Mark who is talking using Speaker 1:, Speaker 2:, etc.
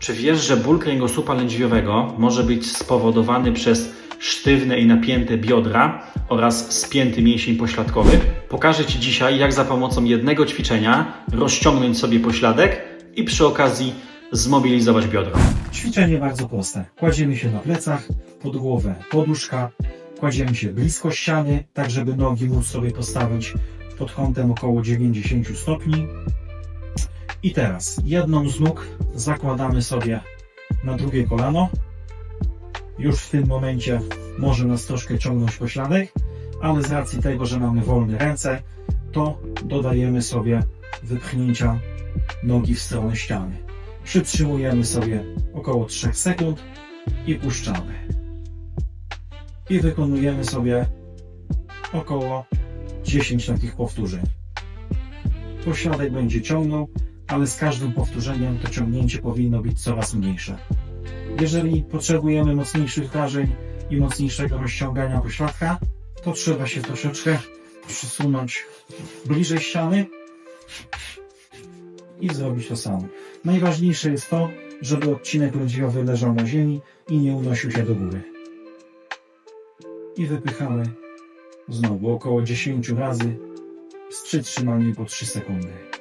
Speaker 1: Czy wiesz, że ból kręgosłupa lędźwiowego może być spowodowany przez sztywne i napięte biodra oraz spięty mięsień pośladkowy? Pokażę Ci dzisiaj, jak za pomocą jednego ćwiczenia rozciągnąć sobie pośladek i przy okazji zmobilizować biodra.
Speaker 2: Ćwiczenie bardzo proste. Kładziemy się na plecach, pod głowę poduszka, kładziemy się blisko ściany, tak żeby nogi móc sobie postawić pod kątem około 90 stopni. I teraz jedną z nóg zakładamy sobie na drugie kolano. Już w tym momencie może nas troszkę ciągnąć pośladek, ale z racji tego, że mamy wolne ręce, to dodajemy sobie wypchnięcia nogi w stronę ściany. Przytrzymujemy sobie około 3 sekund i puszczamy. I wykonujemy sobie około 10 takich powtórzeń. Pośladek będzie ciągnął, ale z każdym powtórzeniem to ciągnięcie powinno być coraz mniejsze. Jeżeli potrzebujemy mocniejszych wrażeń i mocniejszego rozciągania pośladka, to trzeba się troszeczkę przysunąć bliżej ściany i zrobić to samo. Najważniejsze jest to, żeby odcinek lędźwiowy leżał na ziemi i nie unosił się do góry. I wypychamy znowu około 10 razy z przytrzymaniem po 3 sekundy.